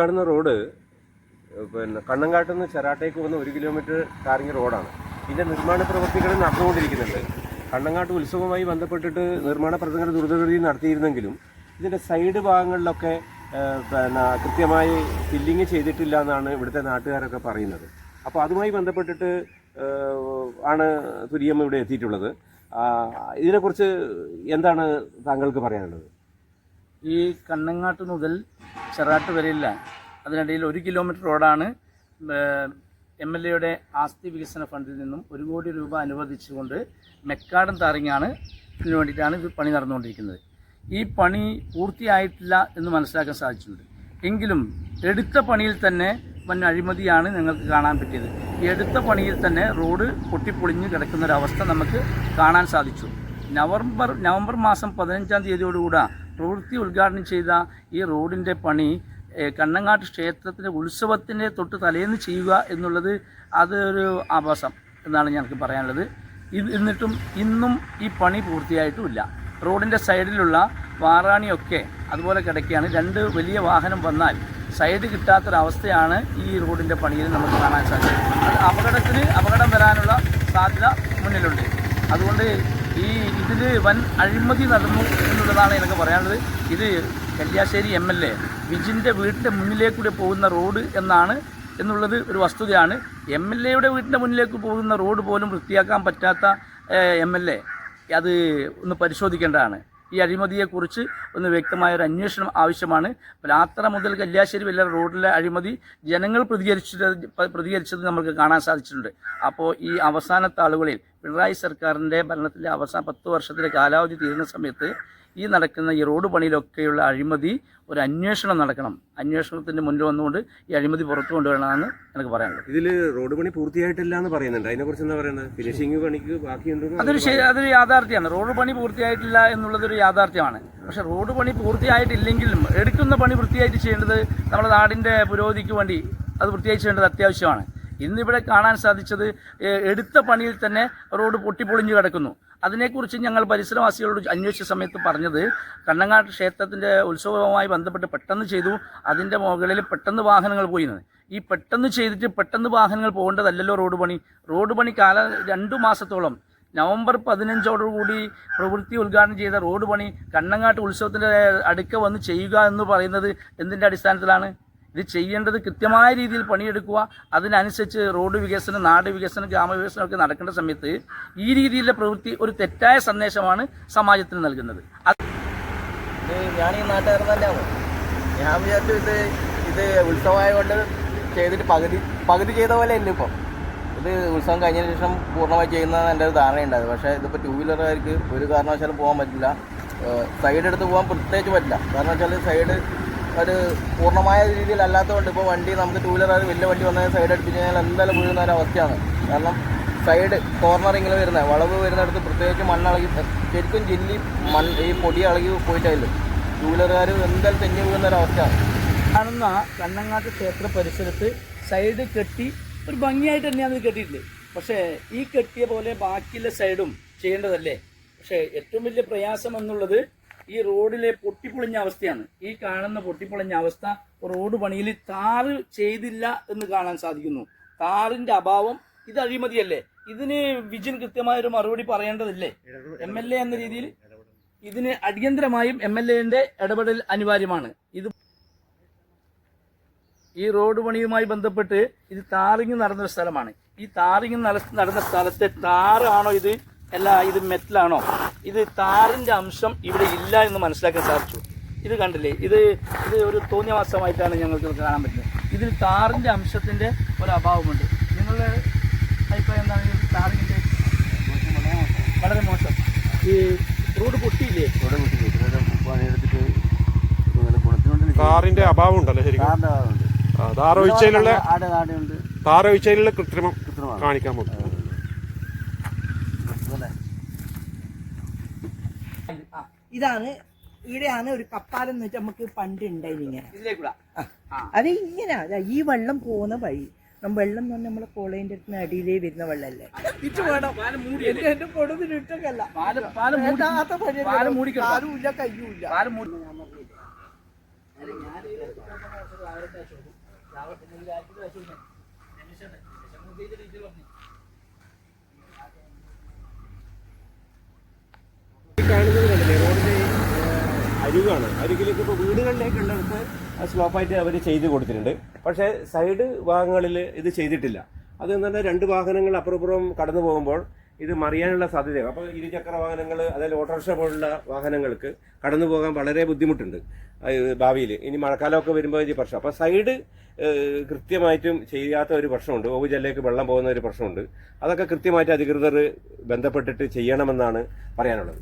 കാണുന്ന റോഡ് പിന്നെ കണ്ണങ്കാട്ടിൽ നിന്ന് ചെറാട്ടേക്ക് പോകുന്ന ഒരു കിലോമീറ്റർ ടാറിങ് റോഡാണ്. ഇതിന്റെ നിർമ്മാണ പ്രവൃത്തികൾ നടന്നുകൊണ്ടിരിക്കുന്നുണ്ട്. കണ്ണങ്കാട്ട് ഉത്സവവുമായി ബന്ധപ്പെട്ടിട്ട് നിർമ്മാണ പ്രവർത്തനങ്ങൾ ദ്രുതഗതി നടത്തിയിരുന്നെങ്കിലും ഇതിന്റെ സൈഡ് ഭാഗങ്ങളിലൊക്കെ പിന്നെ കൃത്യമായി ഫില്ലിങ് ചെയ്തിട്ടില്ല എന്നാണ് ഇവിടുത്തെ നാട്ടുകാരൊക്കെ പറയുന്നത്. അപ്പോൾ അതുമായി ബന്ധപ്പെട്ടിട്ട് ആണ് തുര്യം ഇവിടെ എത്തിയിട്ടുള്ളത്. ഇതിനെക്കുറിച്ച് എന്താണ് താങ്കൾക്ക് പറയാനുള്ളത്? ഈ കണ്ണങ്ങാട്ട് മുതൽ ചെറാട്ട് വരെയില്ല അതിനിടയിൽ ഒരു കിലോമീറ്റർ റോഡാണ് എം എൽ എയുടെ ആസ്തി വികസന ഫണ്ടിൽ നിന്നും ഒരു കോടി രൂപ അനുവദിച്ചുകൊണ്ട് മെക്കാടൻ താറിങ്ങാണ് ഇതിനു വേണ്ടിയിട്ടാണ് ഇത് പണി നടന്നുകൊണ്ടിരിക്കുന്നത്. ഈ പണി പൂർത്തിയായിട്ടില്ല എന്ന് മനസ്സിലാക്കാൻ സാധിച്ചിട്ടുണ്ട്. എങ്കിലും എടുത്ത പണിയിൽ തന്നെ വൻ അഴിമതിയാണ് ഞങ്ങൾക്ക് കാണാൻ പറ്റിയത്. ഈ എടുത്ത പണിയിൽ തന്നെ റോഡ് പൊട്ടിപ്പൊളിഞ്ഞ് കിടക്കുന്ന ഒരു അവസ്ഥ നമുക്ക് കാണാൻ സാധിച്ചു. നവംബർ നവംബർ മാസം പതിനഞ്ചാം തീയതിയോടുകൂടി പ്രവൃത്തി ഉദ്ഘാടനം ചെയ്ത ഈ റോഡിന്റെ പണി കണ്ണങ്ങാട്ട് ക്ഷേത്രത്തിന്റെ ഉത്സവത്തിന്റെ തൊട്ട് തലേന്ന് ചെയ്യുക എന്നുള്ളത് അതൊരു ആഭാസം എന്നാണ് ഞങ്ങൾക്ക് പറയാനുള്ളത്. ഇത് എന്നിട്ടും ഇന്നും ഈ പണി പൂർത്തിയായിട്ടുമില്ല. റോഡിന്റെ സൈഡിലുള്ള വാറാണിയൊക്കെ അതുപോലെ കിടക്കുകയാണ്. രണ്ട് വലിയ വാഹനം വന്നാൽ സൈഡ് കിട്ടാത്തൊരവസ്ഥയാണ് ഈ റോഡിന്റെ പണിയിൽ നമുക്ക് കാണാൻ സാധിക്കും അപകടത്തിന് അപകടം വരാനുള്ള സാധ്യത മുന്നിലുണ്ട്. അതുകൊണ്ട് ഈ ഇതിൽ വൻ അഴിമതി നടന്നു എന്നുള്ളതാണ് എനിക്ക് പറയാനുള്ളത്. ഇത് കല്യാശ്ശേരി എം എൽ എ വിജിന്റെ വീട്ടിന്റെ മുന്നിലേക്കൂടെ പോകുന്ന റോഡ് എന്നാണ് എന്നുള്ളത് ഒരു വസ്തുതയാണ്. എം എൽ എയുടെ വീട്ടിന്റെ മുന്നിലേക്ക് പോകുന്ന റോഡ് പോലും വൃത്തിയാക്കാൻ പറ്റാത്ത എം എൽ എ അത് ഒന്ന് പരിശോധിക്കേണ്ടതാണ്. ഈ അഴിമതിയെക്കുറിച്ച് ഒന്ന് വ്യക്തമായ ഒരു അന്വേഷണം ആവശ്യമാണ്. പ്ലാത്തറ മുതൽ കല്യാശ്ശേരി വല്ല റോഡിലെ അഴിമതി ജനങ്ങൾ പ്രതികരിച്ചത് പ്രതികരിച്ചത് നമുക്ക് കാണാൻ സാധിച്ചിട്ടുണ്ട്. അപ്പോൾ ഈ അവസാനത്താളുകളിൽ പിണറായി സർക്കാരിന്റെ ഭരണത്തിലെ അവസാന പത്ത് വർഷത്തിലെ കാലാവധി തീരുന്ന സമയത്ത് ഈ നടക്കുന്ന ഈ റോഡ് പണിയിലൊക്കെയുള്ള അഴിമതി ഒരു അന്വേഷണം നടക്കണം. അന്വേഷണത്തിന്റെ മുന്നിൽ വന്നുകൊണ്ട് ഈ അഴിമതി പുറത്തു കൊണ്ടുവരണമെന്ന് എനിക്ക് പറയാനുള്ളത്. ഇതിൽ റോഡ് പണി പൂർത്തിയായിട്ടില്ല എന്ന് പറയുന്നുണ്ട്. അതിനെക്കുറിച്ച് എന്താ പറയുന്നത്? ഫിനിഷിംഗ് പണിക്ക് ബാക്കിയുണ്ട് അതൊരു ശരി അതൊരു യാഥാർത്ഥ്യമാണ്. റോഡ് പണി പൂർത്തിയായിട്ടില്ല എന്നുള്ളതൊരു യാഥാർത്ഥ്യമാണ്. പക്ഷേ റോഡ് പണി പൂർത്തിയായിട്ടില്ലെങ്കിലും എടുക്കുന്ന പണി വൃത്തിയായിട്ട് ചെയ്യേണ്ടത് നമ്മുടെ നാടിന്റെ പുരോഗതിക്ക് വേണ്ടി അത് വൃത്തിയായി ചെയ്യേണ്ടത് അത്യാവശ്യമാണ്. ഇന്നിവിടെ കാണാൻ സാധിച്ചത് എടുത്ത പണിയിൽ തന്നെ റോഡ് പൊട്ടിപ്പൊളിഞ്ഞ് കിടക്കുന്നു. അതിനെക്കുറിച്ച് ഞങ്ങൾ പരിസരവാസികളോട് അന്വേഷിച്ച സമയത്ത് പറഞ്ഞത് കണ്ണങ്ങാട്ട് ക്ഷേത്രത്തിന്റെ ഉത്സവവുമായി ബന്ധപ്പെട്ട് പെട്ടെന്ന് ചെയ്തു അതിന്റെ മുകളിൽ പെട്ടെന്ന് വാഹനങ്ങൾ പോയിരുന്നത് ഈ പെട്ടെന്ന് ചെയ്തിട്ട് പെട്ടെന്ന് വാഹനങ്ങൾ പോകേണ്ടതല്ലല്ലോ റോഡ് പണി. റോഡ് പണി കാല രണ്ടു മാസത്തോളം. നവംബർ പതിനഞ്ചോടുകൂടി പ്രവൃത്തി ഉദ്ഘാടനം ചെയ്ത റോഡ് പണി കണ്ണങ്ങാട്ട് ഉത്സവത്തിന്റെ അടുക്ക വന്ന് ചെയ്യുക എന്ന് പറയുന്നത് എന്തിന്റെ അടിസ്ഥാനത്തിലാണ്? ഇത് ചെയ്യേണ്ടത് കൃത്യമായ രീതിയിൽ പണിയെടുക്കുക. അതിനനുസരിച്ച് റോഡ് വികസനം നാട് വികസനം ഗ്രാമവികസനം ഒക്കെ നടക്കേണ്ട സമയത്ത് ഈ രീതിയിലെ പ്രവൃത്തി ഒരു തെറ്റായ സന്ദേശമാണ് സമാജത്തിന് നൽകുന്നത്. അത് ഈ നാട്ടുകാരൻ തന്നെയാണ്. ഞാൻ വിചാരിച്ചു ഇത് ഇത് ഉത്സവമായതുകൊണ്ട് ചെയ്തിട്ട് പകുതി പകുതി ചെയ്ത പോലെ തന്നെ ഇപ്പം ഇത് ഉത്സവം കഴിഞ്ഞതിന് ശേഷം പൂർണമായി ചെയ്യുന്നതെന്ന് എന്റെ ഒരു ധാരണയുണ്ടായത്. പക്ഷേ ഇതിപ്പോൾ ടൂ വീലറുകാർക്ക് ഒരു കാരണവശാലും പോകാൻ പറ്റില്ല. സൈഡ് എടുത്ത് പോകാൻ പ്രത്യേകിച്ച് പറ്റില്ല. കാരണം വെച്ചാൽ സൈഡ് ഒരു പൂർണമായ രീതിയിൽ അല്ലാത്തതുകൊണ്ട് ഇപ്പോൾ വണ്ടി നമുക്ക് ടൂ വീലർ വലിയ വണ്ടി വന്നാൽ സൈഡ് അടുപ്പിച്ച് കഴിഞ്ഞാൽ എന്തായാലും വീഴുന്ന ഒരു അവസ്ഥയാണ്. കാരണം സൈഡ് കോർണറിങ്ങിൽ വരുന്ന വളവ് വരുന്നിടത്ത് പ്രത്യേകിച്ച് മണ്ണിളകി ശരിക്കും ജില്ലി മൺ ഈ പൊടി ഇളകി പോയിട്ടായാലും ടൂ വീലറുകാർ എന്തായാലും തെന്നി വീഴുന്ന ഒരു അവസ്ഥയാണ്. കാണുന്ന കണ്ണങ്ങാട്ട് ക്ഷേത്ര പരിസരത്ത് സൈഡ് കെട്ടി ഒരു ഭംഗിയായിട്ട് തന്നെയാണ് ഇത് കെട്ടിയിട്ടുണ്ട് പക്ഷേ ഈ കെട്ടിയ പോലെ ബാക്കിയുള്ള സൈഡും ചെയ്യേണ്ടതല്ലേ. പക്ഷേ ഏറ്റവും വലിയ പ്രയാസം എന്നുള്ളത് ഈ റോഡിലെ പൊട്ടിപ്പൊളിഞ്ഞ അവസ്ഥയാണ്. ഈ കാണുന്ന പൊട്ടിപ്പൊളിഞ്ഞ അവസ്ഥ റോഡ് പണിയിൽ താറ് ചെയ്തില്ല എന്ന് കാണാൻ സാധിക്കുന്നു. താറിന്റെ അഭാവം ഇത് അഴിമതിയല്ലേ? ഇതിന് വിജിൻ കൃത്യമായ ഒരു മറുപടി പറയേണ്ടതില്ലേ? എം എൽ എ എന്ന രീതിയിൽ ഇതിന് അടിയന്തരമായും എം എൽ എന്റെ ഇടപെടൽ അനിവാര്യമാണ്. ഇത് ഈ റോഡ് പണിയുമായി ബന്ധപ്പെട്ട് ഇത് താറിങ് നടന്ന സ്ഥലമാണ്. ഈ താറിങ് നട- നടന്ന സ്ഥലത്തെ താറാണോ ഇത്? അല്ല ഇത് മെറ്റലാണോ? ഇത് താറിന്റെ അംശം ഇവിടെ ഇല്ല എന്ന് മനസ്സിലാക്കാൻ സാധിച്ചു. ഇത് കണ്ടില്ലേ? ഇത് ഇത് ഒരു തോന്നിയവാസമായിട്ടാണ് ഞങ്ങൾക്ക് കാണാൻ പറ്റുന്നത്. ഇതിൽ താറിന്റെ അംശത്തിന്റെ ഒരു അഭാവമുണ്ട്. നിങ്ങളുടെ അഭിപ്രായം എന്താണ്? ഈ താറിന്റെ വളരെ മോശം. ഈ റോഡ് പൊട്ടിയില്ലേ? താറിന്റെ അഭാവം ഉണ്ടല്ലോ ശരിക്കും. ആ, താറൊഴിച്ചതിലുള്ള താറൊഴിച്ചതിലുള്ള കൃത്രിമം കാണിക്കാൻ പറ്റും ഇതാണ് ഇവിടെയാണ് ഒരു കപ്പാലം എന്ന് വെച്ചാൽ നമുക്ക് പണ്ട് ഉണ്ടായിരുന്നു ഇങ്ങനെ അത് ഇങ്ങനെ ഈ വെള്ളം പോകുന്ന വഴി നമ്മ വെള്ളം എന്ന് പറഞ്ഞാൽ നമ്മളെ കോളേജിന്റെ അടുത്ത് അടിയിലേ വരുന്ന വെള്ളമല്ലേ വേണം എന്റെ. ആരുമില്ല കയ്യൂല്ല പാലം മൂടി ഈ കാണുന്നത് കണ്ടില്ലേ റോഡിന്റെ ഈ, ഏഹ്, അരികാണ് അരികിലേക്ക് ഇപ്പോൾ വീടുകളിലേക്കുള്ളടത്ത് സ്ലോപ്പായിട്ട് അവർ ചെയ്ത് കൊടുത്തിട്ടുണ്ട്. പക്ഷേ സൈഡ് ഭാഗങ്ങളിൽ ഇത് ചെയ്തിട്ടില്ല. അത് പറഞ്ഞാൽ രണ്ട് വാഹനങ്ങൾ അപ്പുറപ്പുറം കടന്നു പോകുമ്പോൾ ഇത് മറിയാനുള്ള സാധ്യതയാണ്. അപ്പോൾ ഇരുചക്ര വാഹനങ്ങൾ അതായത് ഓട്ടോറിക്ഷ പോലുള്ള വാഹനങ്ങൾക്ക് കടന്നു പോകാൻ വളരെ ബുദ്ധിമുട്ടുണ്ട് ഭാവിയിൽ. ഇനി മഴക്കാലമൊക്കെ വരുമ്പോൾ ഈ പ്രശ്നം. അപ്പോൾ സൈഡ് കൃത്യമായിട്ടും ചെയ്യാത്ത ഒരു പ്രശ്നമുണ്ട്. ഓവുജല്ലേക്ക് വെള്ളം പോകുന്ന ഒരു പ്രശ്നമുണ്ട്. അതൊക്കെ കൃത്യമായിട്ട് അധികൃതർ ബന്ധപ്പെട്ടിട്ട് ചെയ്യണമെന്നാണ് പറയാനുള്ളത്.